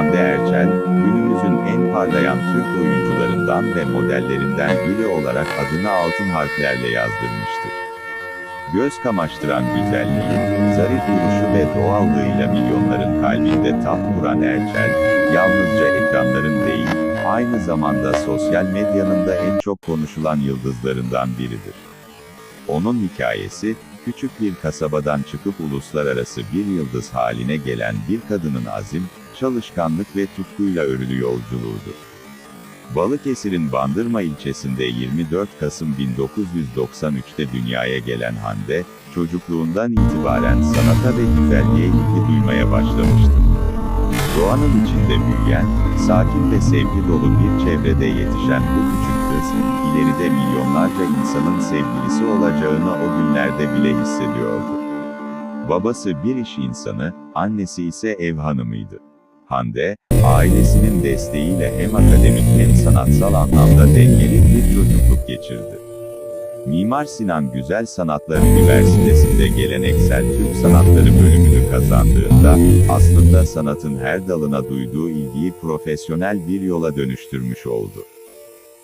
Hande Erçel, günümüzün en parlayan Türk oyuncularından ve modellerinden biri olarak adını altın harflerle yazdırmıştır. Göz kamaştıran güzelliği, zarif duruşu ve doğallığıyla milyonların kalbinde taht kuran Erçel, yalnızca ekranların değil, aynı zamanda sosyal medyanın da en çok konuşulan yıldızlarından biridir. Onun hikayesi, küçük bir kasabadan çıkıp uluslararası bir yıldız haline gelen bir kadının azim, çalışkanlık ve tutkuyla örülü yolculuğudur. Balıkesir'in Bandırma ilçesinde 24 Kasım 1993'te dünyaya gelen Hande, çocukluğundan itibaren sanata ve güzelliğe ilgi duymaya başlamıştır. Doğanın içinde büyüyen, sakin ve sevgi dolu bir çevrede yetişen bu küçük kız, ileride milyonlarca insanın sevgilisi olacağını o günlerde bile hissediyordu. Babası bir iş insanı, annesi ise ev hanımıydı. Hande, ailesinin desteğiyle hem akademik hem sanatsal anlamda dengeli bir çocukluk geçirdi. Mimar Sinan Güzel Sanatlar Üniversitesi'nde geleneksel Türk Sanatları bölümünü kazandığında, aslında sanatın her dalına duyduğu ilgiyi profesyonel bir yola dönüştürmüş oldu.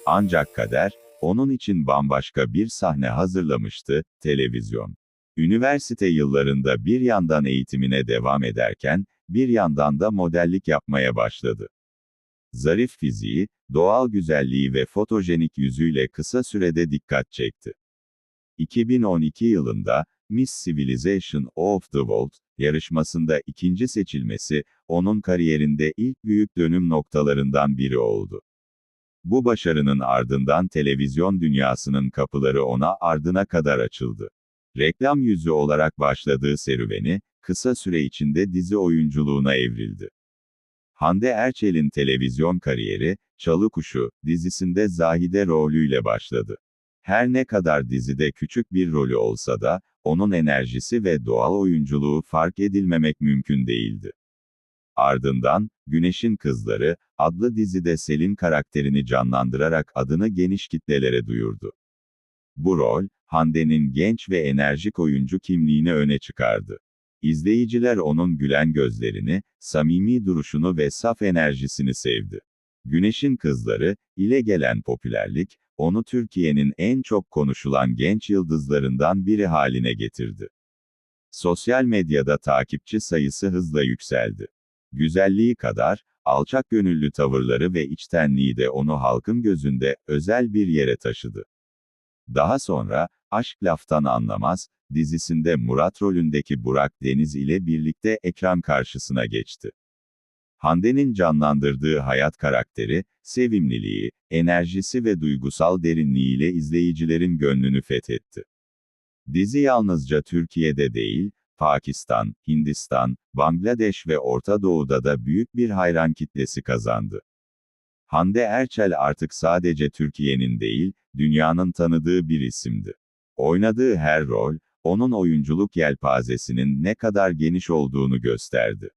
Ancak kader, onun için bambaşka bir sahne hazırlamıştı, televizyon. Üniversite yıllarında bir yandan eğitimine devam ederken, bir yandan da modellik yapmaya başladı. Zarif fiziği, doğal güzelliği ve fotojenik yüzüyle kısa sürede dikkat çekti. 2012 yılında, Miss Civilization of the World yarışmasında ikinci seçilmesi, onun kariyerinde ilk büyük dönüm noktalarından biri oldu. Bu başarının ardından televizyon dünyasının kapıları ona ardına kadar açıldı. Reklam yüzü olarak başladığı serüveni, kısa süre içinde dizi oyunculuğuna evrildi. Hande Erçel'in televizyon kariyeri, Çalı Kuşu dizisinde Zahide rolüyle başladı. Her ne kadar dizide küçük bir rolü olsa da, onun enerjisi ve doğal oyunculuğu fark edilmemek mümkün değildi. Ardından, Güneşin Kızları, adlı dizide Selin karakterini canlandırarak adını geniş kitlelere duyurdu. Bu rol, Hande'nin genç ve enerjik oyuncu kimliğini öne çıkardı. İzleyiciler onun gülen gözlerini, samimi duruşunu ve saf enerjisini sevdi. Güneşin Kızları, ile gelen popülerlik, onu Türkiye'nin en çok konuşulan genç yıldızlarından biri haline getirdi. Sosyal medyada takipçi sayısı hızla yükseldi. Güzelliği kadar, alçak gönüllü tavırları ve içtenliği de onu halkın gözünde özel bir yere taşıdı. Daha sonra, Aşk Laftan Anlamaz, dizisinde Murat rolündeki Burak Deniz ile birlikte ekran karşısına geçti. Hande'nin canlandırdığı hayat karakteri, sevimliliği, enerjisi ve duygusal derinliğiyle izleyicilerin gönlünü fethetti. Dizi yalnızca Türkiye'de değil, Pakistan, Hindistan, Bangladeş ve Orta Doğu'da da büyük bir hayran kitlesi kazandı. Hande Erçel artık sadece Türkiye'nin değil, dünyanın tanıdığı bir isimdi. Oynadığı her rol, onun oyunculuk yelpazesinin ne kadar geniş olduğunu gösterdi.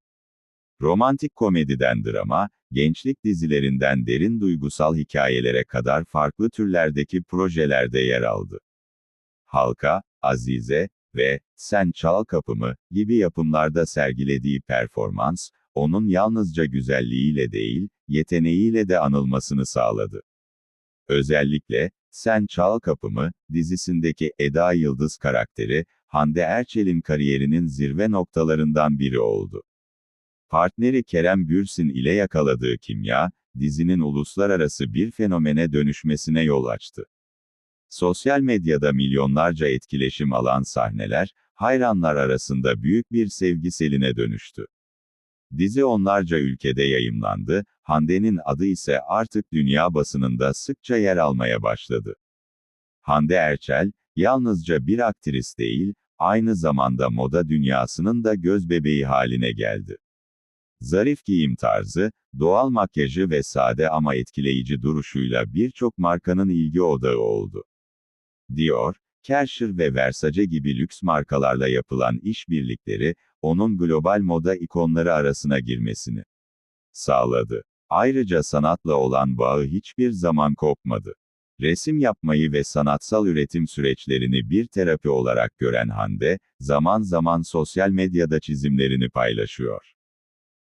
Romantik komediden drama, gençlik dizilerinden derin duygusal hikayelere kadar farklı türlerdeki projelerde yer aldı. Halka, Azize ve Sen Çal Kapımı gibi yapımlarda sergilediği performans, onun yalnızca güzelliğiyle değil, yeteneğiyle de anılmasını sağladı. Özellikle, Sen Çal Kapımı, dizisindeki Eda Yıldız karakteri, Hande Erçel'in kariyerinin zirve noktalarından biri oldu. Partneri Kerem Bürsin ile yakaladığı kimya, dizinin uluslararası bir fenomene dönüşmesine yol açtı. Sosyal medyada milyonlarca etkileşim alan sahneler, hayranlar arasında büyük bir sevgi seline dönüştü. Dizi onlarca ülkede yayımlandı, Hande'nin adı ise artık dünya basınında sıkça yer almaya başladı. Hande Erçel, yalnızca bir aktris değil, aynı zamanda moda dünyasının da gözbebeği haline geldi. Zarif giyim tarzı, doğal makyajı ve sade ama etkileyici duruşuyla birçok markanın ilgi odağı oldu. Dior, Kersher ve Versace gibi lüks markalarla yapılan işbirlikleri, onun global moda ikonları arasına girmesini sağladı. Ayrıca sanatla olan bağı hiçbir zaman kopmadı. Resim yapmayı ve sanatsal üretim süreçlerini bir terapi olarak gören Hande, zaman zaman sosyal medyada çizimlerini paylaşıyor.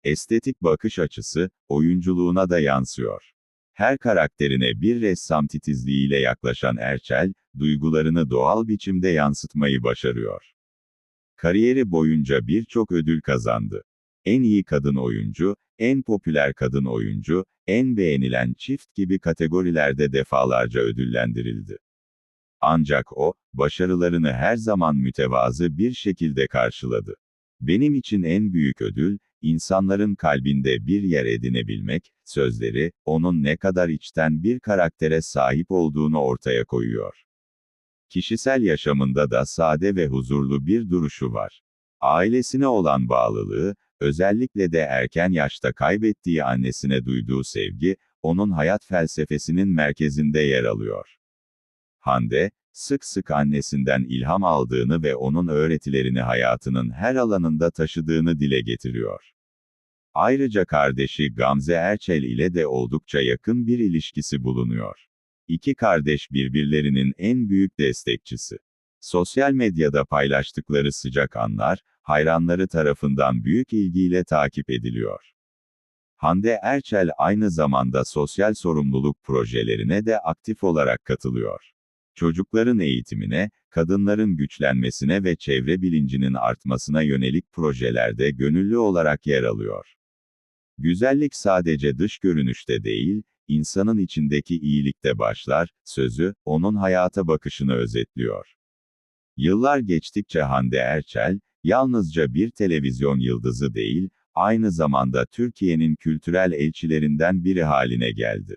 Estetik bakış açısı, oyunculuğuna da yansıyor. Her karakterine bir ressam titizliğiyle yaklaşan Erçel, duygularını doğal biçimde yansıtmayı başarıyor. Kariyeri boyunca birçok ödül kazandı. En iyi kadın oyuncu, en popüler kadın oyuncu, en beğenilen çift gibi kategorilerde defalarca ödüllendirildi. Ancak o, başarılarını her zaman mütevazı bir şekilde karşıladı. Benim için en büyük ödül, insanların kalbinde bir yer edinebilmek, sözleri, onun ne kadar içten bir karaktere sahip olduğunu ortaya koyuyor. Kişisel yaşamında da sade ve huzurlu bir duruşu var. Ailesine olan bağlılığı, özellikle de erken yaşta kaybettiği annesine duyduğu sevgi, onun hayat felsefesinin merkezinde yer alıyor. Hande, sık sık annesinden ilham aldığını ve onun öğretilerini hayatının her alanında taşıdığını dile getiriyor. Ayrıca kardeşi Gamze Erçel ile de oldukça yakın bir ilişkisi bulunuyor. İki kardeş birbirlerinin en büyük destekçisi. Sosyal medyada paylaştıkları sıcak anlar, hayranları tarafından büyük ilgiyle takip ediliyor. Hande Erçel aynı zamanda sosyal sorumluluk projelerine de aktif olarak katılıyor. Çocukların eğitimine, kadınların güçlenmesine ve çevre bilincinin artmasına yönelik projelerde gönüllü olarak yer alıyor. Güzellik sadece dış görünüşte değil, insanın içindeki iyilikte başlar, sözü, onun hayata bakışını özetliyor. Yıllar geçtikçe Hande Erçel, yalnızca bir televizyon yıldızı değil, aynı zamanda Türkiye'nin kültürel elçilerinden biri haline geldi.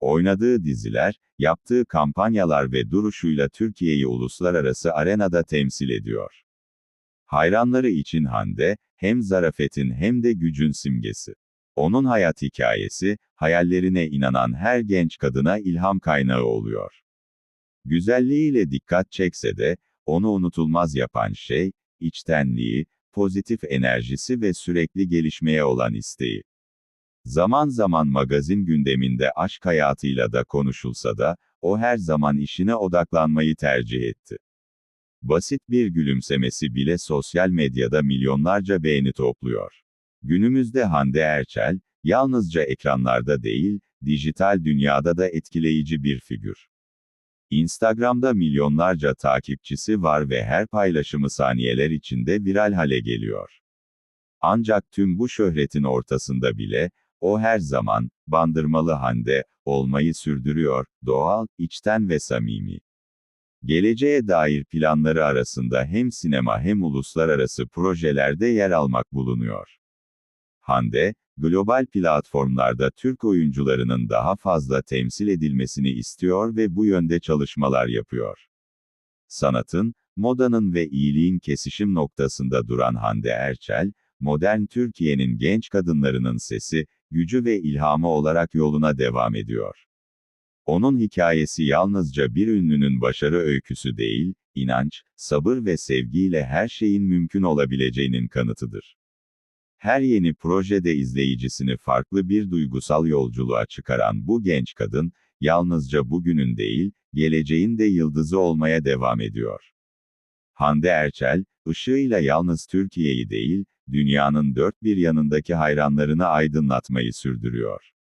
Oynadığı diziler, yaptığı kampanyalar ve duruşuyla Türkiye'yi uluslararası arenada temsil ediyor. Hayranları için Hande, hem zarafetin hem de gücün simgesi. Onun hayat hikayesi, hayallerine inanan her genç kadına ilham kaynağı oluyor. Güzelliğiyle dikkat çekse de, onu unutulmaz yapan şey, içtenliği, pozitif enerjisi ve sürekli gelişmeye olan isteği. Zaman zaman magazin gündeminde aşk hayatıyla da konuşulsa da, o her zaman işine odaklanmayı tercih etti. Basit bir gülümsemesi bile sosyal medyada milyonlarca beğeni topluyor. Günümüzde Hande Erçel, yalnızca ekranlarda değil, dijital dünyada da etkileyici bir figür. Instagram'da milyonlarca takipçisi var ve her paylaşımı saniyeler içinde viral hale geliyor. Ancak tüm bu şöhretin ortasında bile, o her zaman, bandırmalı Hande, olmayı sürdürüyor, doğal, içten ve samimi. Geleceğe dair planları arasında hem sinema hem uluslararası projelerde yer almak bulunuyor. Hande, global platformlarda Türk oyuncularının daha fazla temsil edilmesini istiyor ve bu yönde çalışmalar yapıyor. Sanatın, modanın ve iyiliğin kesişim noktasında duran Hande Erçel, modern Türkiye'nin genç kadınlarının sesi, gücü ve ilhamı olarak yoluna devam ediyor. Onun hikayesi yalnızca bir ünlünün başarı öyküsü değil, inanç, sabır ve sevgiyle her şeyin mümkün olabileceğinin kanıtıdır. Her yeni projede izleyicisini farklı bir duygusal yolculuğa çıkaran bu genç kadın, yalnızca bugünün değil, geleceğin de yıldızı olmaya devam ediyor. Hande Erçel, ışığıyla yalnız Türkiye'yi değil, dünyanın dört bir yanındaki hayranlarını aydınlatmayı sürdürüyor.